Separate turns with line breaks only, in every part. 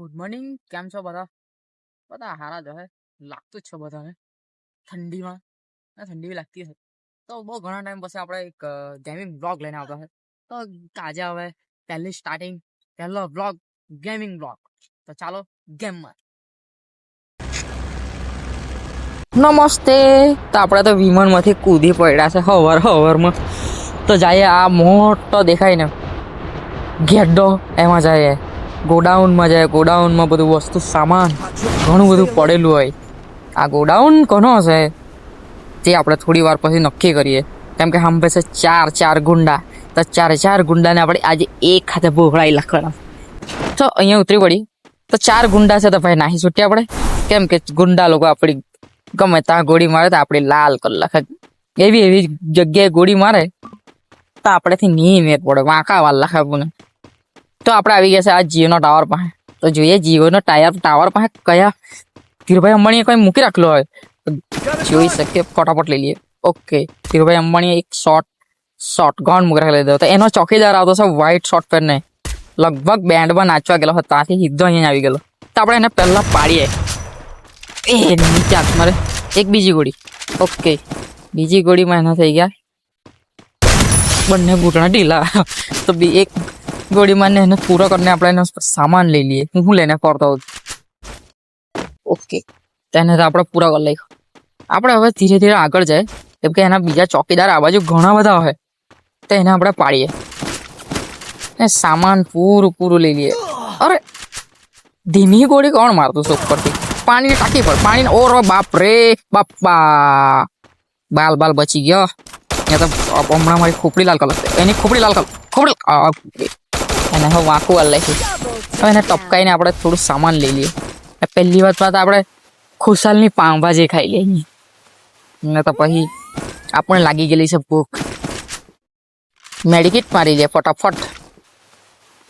Good morning કેમ છો બધા? બધા હારા જ હે. લાગતું જ છે બધાને. ઠંડીમાં. ઠંડી બી લાગતી હશે. તો બહુ ઘણા ટાઈમ પછી આપણે એક ગેમિંગ બ્લોગ લઈને આવતા છે તો આજે હવે પહેલી સ્ટાર્ટિંગ પહેલો બ્લોગ ગેમિંગ બ્લોગ તો ચાલો ગેમમાં નમસ્તે. તો આપણે તો વિમાનમાંથી કૂદી પડ્યા છે હવર હવરમાં. તો જઈએ આ મોટો દેખાય ને. ઘેડો એમાં જઈએ. ગોડાઉનમાં જાય, ગોડાઉનમાં બધું વસ્તુ, સામાન, ઘણું બધું પડેલું હોય. આ ગોડાઉન કોનો હશે તે આપણે થોડી વાર પછી નક્કી કરીએ. કેમ કે સાંભળે છે ચાર ચાર ગુંડા. તો ચાર ચાર ગુંડાને આપણે આજે એક હાથે બોહળાઈ લખવાના. તો અહીંયા ઉતરી પડી તો ચાર ગુંડા છે તો ભાઈ નાહી છૂટ્યા આપણે. કેમ કે ગુંડા લોકો આપણી ગમે ત્યાં ગોળી મારે તો આપણી લાલ કલાક એવી એવી જગ્યાએ ગોળી મારે તો આપણેથી નહીં મેર પડે. વાંકા વાર લાખ આપણને. તો આપણે આવી ગયા છે આ જીઓનો ટાવર પાસે. તો જોઈએ જીઓનો ટાયર ટાવર પાસે કયા ધીરુભાઈ અંબાણીએ કંઈ મૂકી રાખલો હોય? જોઈ શકીએ, ફટાફટ લઈ લઈએ. ઓકે, ધીરુભાઈ અંબાણીએ એક શોર્ટ શોર્ટ ગન મૂકી રાખી લીધો તો એનો ચોકીદાર આવતો છે વ્હાઈટ શોર્ટ પહેરને. લગભગ બેન્ડમાં નાચવા ગયેલો હતો. ત્યાંથી સીધો અહીંયા આવી ગયેલો. તો આપણે એને પહેલાં પાડીએ. એ નીચે હાથ મારે. એક બીજી ગોળી. ઓકે, બીજી ગોળીમાં એના થઈ ગયા. બંને ઘૂંટણા ઢીલા. તો બી એક ગોળીમાં ને એને પૂરો કરીને આપણે એનો સામાન લઈ લઈએ હું શું લઈને ફરતો હોઉં ઓકે તેને તો આપણે પૂરા કરી લઈ આપણે હવે ધીરે ધીરે આગળ જાય કેમ કે એના બીજા ચોકીદાર આ બાજુ ઘણા બધા હોય તો એને આપણે પાડીએ ને સામાન પૂરું પૂરું લઈ લઈએ અરે ધીમી ગોળી કોણ મારતું છે ઉપરથી પાણીની ટાંકી પર પાણી ઓરો બાપ રે બાપા બાલ બાલ બચી ગયો એ તો હમણાં મારી ખોપડી લાલ કલર એની ખોપડી લાલ કલર ખોપડી એને હવે વાંકું વાર લઈશું હવે એને ટપકાઈને આપણે થોડું સામાન લઈ લઈએ. પહેલી વાત વાત આપણે ખુશાલની પાંભાજી ખાઈ લઈએ ને તો પછી આપણને લાગી ગયેલી છે ભૂખ. મેડિકેટ મારી લે ફટાફટ.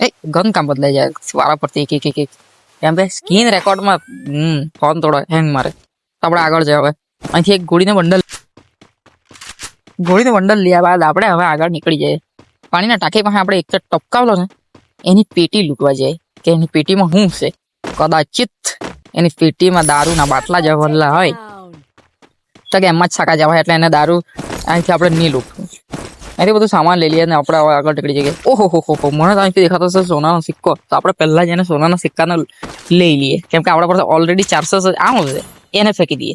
એ ગન કામ બદલાઈ જાય. વારા પરથી એક એક એક એમ કે સ્કીન રેકોર્ડમાં, હમ, ફોન થોડો હેંગ મારે. તો આપણે આગળ જાય હવે. અહીંથી એક ગોળીનો બંડલ. ગોળીનો બંડલ લીધા બાદ આપણે હવે આગળ નીકળી જઈએ. પાણીના ટાંકી પાસે આપણે એક તો ટપકાવલો ને એની પેટી લૂંટવા જાય કે એની પેટીમાં શું છે? કદાચિત એની પેટીમાં દારૂના બાટલા જવાલા હોય. તો કે એમાં જ છાકા જવાય એટલે એને દારૂ અહીંથી આપણે નહીં લૂંટવું. અહીંથી બધું સામાન લઈ લઈએ અને આપણે આગળ ટકડી જઈએ. ઓહો, હો હો હો, મને તો અહીંથી દેખાતો છે સોનાનો સિક્કો. તો આપણે પહેલા જ એને સોનાના સિક્કાને લઈ લઈએ. કેમ કે આપણા પાસે ઓલરેડી ચારસો આમ છે. એને ફેંકી દઈએ.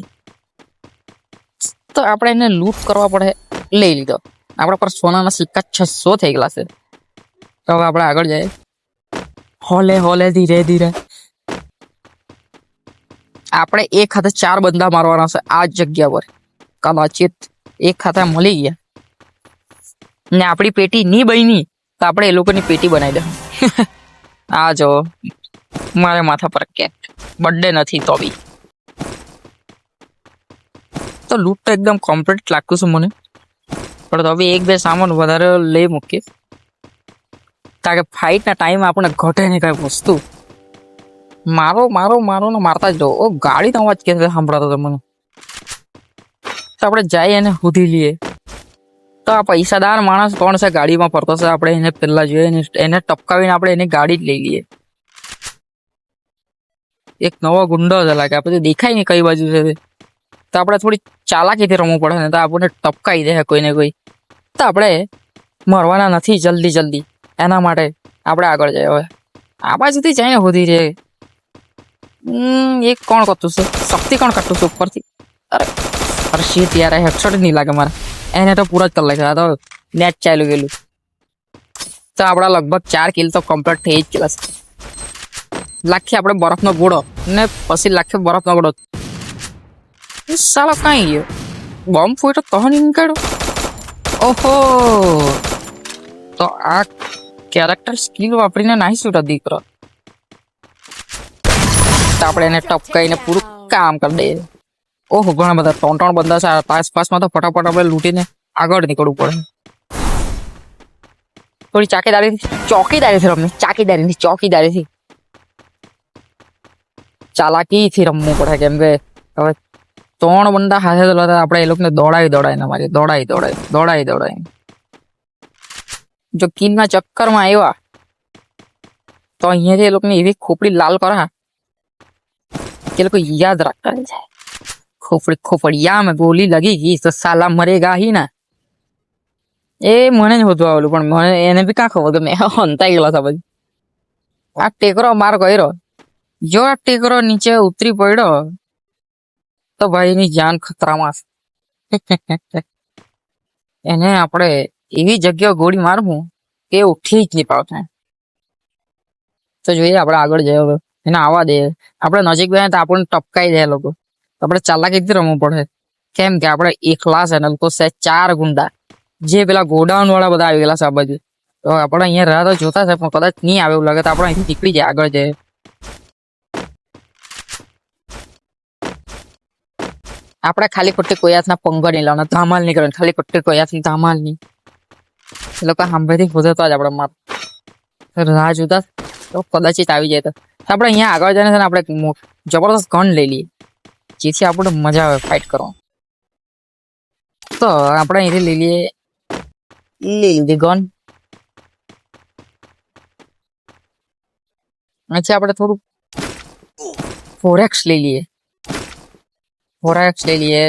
તો આપણે એને લૂંટ કરવા પડે. લઈ લીધો. આપણા પર સોનાના સિક્કા છસો થઈ ગયેલા છે. તો હવે આપણે આગળ જઈએ. હોલે હોલે, ધીરે ધીરે. આપણે એક હાથે ચાર બંદા મારવાના છે આ જગ્યા પર. કદાચિત એક હાથે મળી ગયા. ને આપણી પેટી ની બની, તો આપણે એ લોકોની પેટી બનાવી દે. આ જો, મારે માથા પર કેટ. બર્થડે નથી તો બી. તો લૂટ તો એકદમ કમ્પ્લીટ લાગતું છે મને. પણ તો બી એક બે સામાન વધારે લઈ મૂકીએ કારણ કે ફાઇટના ટાઈમ આપણે ઘટે નહીં કઈ વસ્તુ. મારો મારો મારો ને મારતા જ રહો. ઓ ગાડીનો અવાજ કે સાંભળાતો હતો મને? તો આપણે જઈએ એને શોધી લઈએ. તો આ પૈસાદાર માણસ કોણ છે? ગાડીમાં ફરતો છે. આપણે એને પહેલાં જોઈએ એને એને ટપકાવીને આપણે એની ગાડી જ લઈ લઈએ. એક નવો ગુંડો છે લાગે આપણે દેખાય નહીં કઈ બાજુ છે તે. તો આપણે થોડી ચાલાકીથી રમવું પડે ને તો આપણને ટપકાઈ દે કોઈને કોઈ. તો આપણે મરવાના નથી જલ્દી જલ્દી. એના માટે આપણે આગળ જઈએ હવે. આપણા સુધી જઈને સુધી છે એક કોણ કરતું છે? શક્તિ કોણ કરતું છે ઉપરથી? અરે અરે શીત હેડશોટ નહીં લાગે મારે. એને તો પૂરા જ કરી નાખ્યા. આ તો નેટ ચાલ્યું ગયેલું. તો આપણા લગભગ ચાર કિલ તો કમ્પ્લીટ થઈ જ ગયેલા છે. લાખી આપણે બરફનો ગોળો ને પછી લાખી બરફનો ગોળો સાલો કાંઈ ગયો? બોમ્બ ફૂટ્યો તો નીકળ્યો. ઓહો! તો આ કેરેક્ટર સ્કિલ વાપરીને નાહી છૂટો દીકરો. તો આપણે એને ટપકાઈને પૂરું કામ કરી દઈએ. ઓહો, ઘણા બધા ત્રણ ત્રણ બંદા છે. પાસ તો ફટાફટ આપણે લૂંટીને આગળ નીકળવું પડે. થોડી ચાકીદારીથી ચોકીદારીથી રમવી. ચાકીદારીથી ચોકીદારીથી ચાલાકીથી રમવું પડે કેમ કે હવે ત્રણ બંદા હાથે આપણે એ લોકોને દોડાવી દોડાવીને મારી દોડાવી દોડાવી દોડાવી દોડાવી જો કિલના ચક્કરમાં આવ્યા, તો અહીંયાથી એ લોકોને એવી ખોપડી લાલ કરા. કે લોકો યાદ રાખતા રહી જાય ખોપડી ખોપડિયા ગોલી લગી ગઈ, તો સાલા મરેગા હી ના. એ મને જ હોતું આવેલું પણ મને એને બી કાં ખબર કે મેં હંતાઈ ગયેલો હતા પછી આ ટેકરો માર કર્યો. જો આ ટેકરો નીચે ઉતરી પડ્યો, તો ભાઈની જાન ખતરામાં એને આપણે એવી જગ્યા ગોળી મારવું કે ઉઠી જ નહીં પાવતા તો જોઈએ આપણે આગળ જઈએ હવે. એને આવવા દે. આપણે નજીક ગયા તો આપણને ટપકાઈ જાય લોકો. આપણે ચાલાકીથી રમવું પડે. કેમ કે આપણે એકલા છે ને લોકો ચાર ગુંડા. જે પેલા ગોડાઉન વાળા બધા આવી ગયેલા છે આ બાજુ. તો આપણે અહીંયા રહ્યા તો જોતા છે, પણ કદાચ નહીં આવે એવું લાગે તો આપણે અહીંથી નીકળી જાય આગળ જઈએ. આપણે ખાલી ખોટી કોઈ હાથના નહીં લાવવાના, ધામાલ નહીં કરવાનું, ખાલી ખોટી કોઈ ધમાલ નહીં. એ લોકો સાંભળીથી ખોદતા જ આપણે માર રાહ જોતા તો કદાચિત આવી જાય તો. તો આપણે અહીંયા આગળ જઈને છે ને આપણે જબરદસ્ત ગન લઈ લઈએ. જેથી આપણે મજા આવે ફાઇટ કરવા. તો આપણે અહીંથી લઈ લઈએ. લઈ લીધી ગન પછી આપણે થોડું ફોરેક્સ લઈ લઈએ. ફોરેક્સ લઈ લઈએ.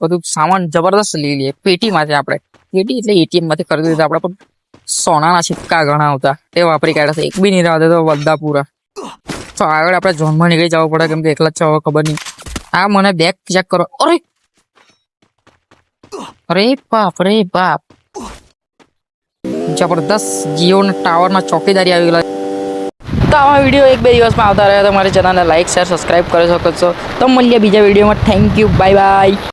બધું સામાન જબરદસ્ત લઈ લઈએ. પેટીમાંથી આપણે. પેટી એટલે એટીએમમાંથી કરી દીધું આપણે પણ સોનાના સિક્કા ઘણા આવતા તે વાપરી કાઢ્યા છે એક બી નહીં રહેવા તો બધા પૂરા તો આગળ આપણે ઝોનમાં નીકળી જવું પડે કેમ કે એકલા જ છે હવે ખબર નહીં આ મને બેગ ચેક કરો અરે અરે બાપ રે બાપ જબરદસ્ત જીઓના ટાવરમાં ચોકીદારી આવી ગયેલા તો આવા વીડિયો એક બે દિવસમાં આવતા રહ્યા તો મારી ચેનલને લાઈક શેર સબસ્ક્રાઇબ કરી શકો છો તો મળીએ બીજા વિડીયોમાં થેન્ક યુ બાય બાય